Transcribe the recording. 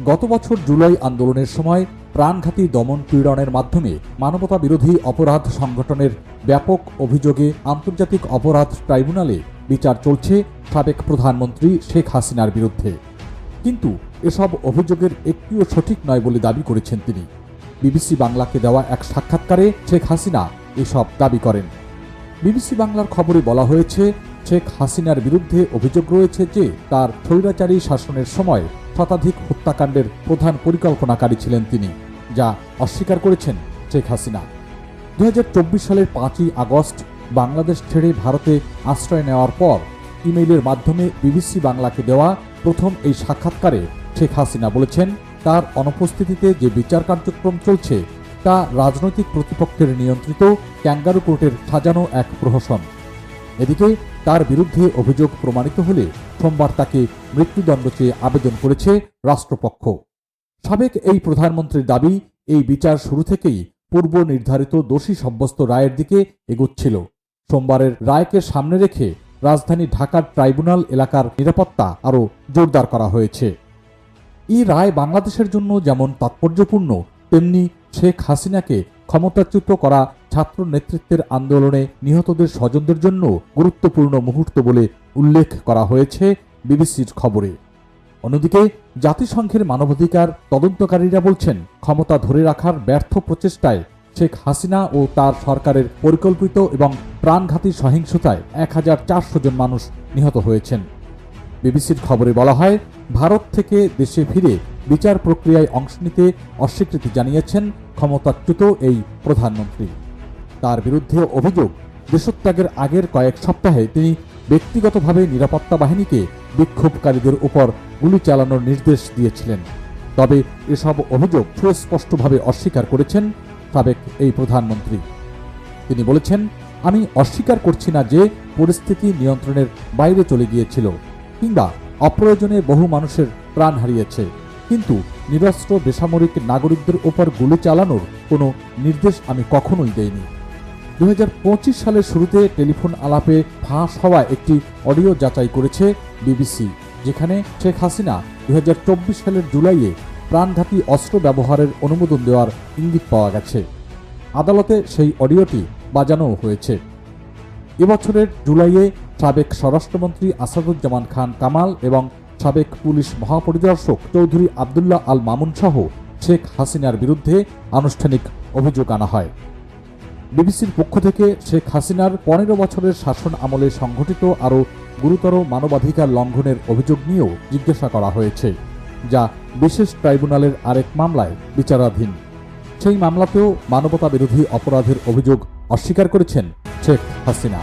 গত বছর জুলাই আন্দোলনের সময় প্রাণঘাতী দমন পীড়নের মাধ্যমে মানবতা বিরোধী অপরাধ সংগঠনের ব্যাপক অভিযোগে আন্তর্জাতিক অপরাধ ট্রাইব্যুনালে বিচার চলছে সাবেক প্রধানমন্ত্রী শেখ হাসিনার বিরুদ্ধে। কিন্তু এসব অভিযোগের একটিও সঠিক নয় বলে দাবি করেছেন তিনি। বিবিসি বাংলাকে দেওয়া এক সাক্ষাৎকারে শেখ হাসিনা এসব দাবি করেন। বিবিসি বাংলার খবরে বলা হয়েছে শেখ হাসিনার বিরুদ্ধে অভিযোগ রয়েছে যে তার স্বৈরাচারী শাসনের সময় শতাধিক হত্যাকাণ্ডের প্রধান পরিকল্পনাকারী ছিলেন তিনি, যা অস্বীকার করেছেন শেখ হাসিনা। দু হাজার চব্বিশ সালের পাঁচই আগস্ট বাংলাদেশ ছেড়ে ভারতে আশ্রয় নেওয়ার পর ইমেইলের মাধ্যমে বিবিসি বাংলাকে দেওয়া প্রথম এই সাক্ষাৎকারে শেখ হাসিনা বলেছেন, তার অনুপস্থিতিতে যে বিচার কার্যক্রম চলছে তা রাজনৈতিক প্রতিপক্ষের নিয়ন্ত্রিত ক্যাঙ্গারু কোর্টের সাজানো এক প্রহসন। এদিকে তার বিরুদ্ধে অভিযোগ প্রমাণিত হলে সোমবার তাকে মৃত্যুদণ্ড চেয়ে আবেদন করেছে রাষ্ট্রপক্ষ। সাবেক এই প্রধানমন্ত্রীর দাবি, এই বিচার শুরু থেকেই পূর্ব নির্ধারিত দোষী সাব্যস্ত রায়ের দিকে এগোচ্ছিল। সোমবারের রায়কে সামনে রেখে রাজধানী ঢাকার ট্রাইব্যুনাল এলাকার নিরাপত্তা আরও জোরদার করা হয়েছে। এই রায় বাংলাদেশের জন্য যেমন তাৎপর্যপূর্ণ, তেমনি শেখ হাসিনাকে ক্ষমতাচ্যুত করা ছাত্র নেতৃত্বের আন্দোলনে নিহতদের স্বজনদের জন্য গুরুত্বপূর্ণ মুহূর্ত বলে উল্লেখ করা হয়েছে বিবিসির খবরে। অন্যদিকে, জাতিসংঘের মানবাধিকার তদন্তকারীরা বলছেন, ক্ষমতা ধরে রাখার ব্যর্থ প্রচেষ্টায় শেখ হাসিনা ও তার সরকারের পরিকল্পিত এবং প্রাণঘাতী সহিংসতায় এক হাজার চারশো জন মানুষ নিহত হয়েছেন। বিবিসির খবরে বলা হয়, ভারত থেকে দেশে ফিরে বিচার প্রক্রিয়ায় অংশ নিতে অস্বীকৃতি জানিয়েছেন ক্ষমতাচ্যুত এই প্রধানমন্ত্রী। তার বিরুদ্ধে অভিযোগ। দেশত্যাগের আগের কয়েক সপ্তাহে তিনি ব্যক্তিগতভাবে নিরাপত্তা বাহিনীকে বিক্ষোভকারীদের উপর গুলি চালানোর নির্দেশ দিয়েছিলেন। তবে এসব অভিযোগ সুস্পষ্টভাবে অস্বীকার করেছেন সাবেক এই প্রধানমন্ত্রী। তিনি বলেছেন, আমি অস্বীকার করছি না যে পরিস্থিতি নিয়ন্ত্রণের বাইরে চলে গিয়েছিল কিংবা অপ্রয়োজনে বহু মানুষের প্রাণ হারিয়েছে। কিন্তু নিরস্ত্র বেসামরিক নাগরিকদের ওপর গুলি চালানোর কোনো নির্দেশ আমি কখনোই দেইনি। দুই হাজার পঁচিশ সালের শুরুতে টেলিফোন আলাপে ফাঁস হওয়া একটি অডিও যাচাই করেছে বিবিসি, যেখানে শেখ হাসিনা দুই হাজার চব্বিশ সালের জুলাইয়ে প্রাণঘাতী অস্ত্র ব্যবহারের অনুমোদন দেওয়ার ইঙ্গিত পাওয়া গেছে। আদালতে সেই অডিওটি বাজানোও হয়েছে। এবছরের জুলাইয়ে সাবেক স্বরাষ্ট্রমন্ত্রী আসাদুজ্জামান খান কামাল এবং সাবেক পুলিশ মহাপরিদর্শক চৌধুরী আবদুল্লাহ আল মামুন সহ শেখ হাসিনার বিরুদ্ধে আনুষ্ঠানিক অভিযোগ আনা হয়। বিবিসির পক্ষ থেকে শেখ হাসিনার পনেরো বছরের শাসন আমলে সংঘটিত আরও গুরুতর মানবাধিকার লঙ্ঘনের অভিযোগ নিয়েও জিজ্ঞাসা করা হয়েছে, যা বিশেষ ট্রাইব্যুনালের আরেক মামলায় বিচারাধীন। সেই মামলাতেও মানবতা বিরোধী অপরাধের অভিযোগ অস্বীকার করেছেন শেখ হাসিনা।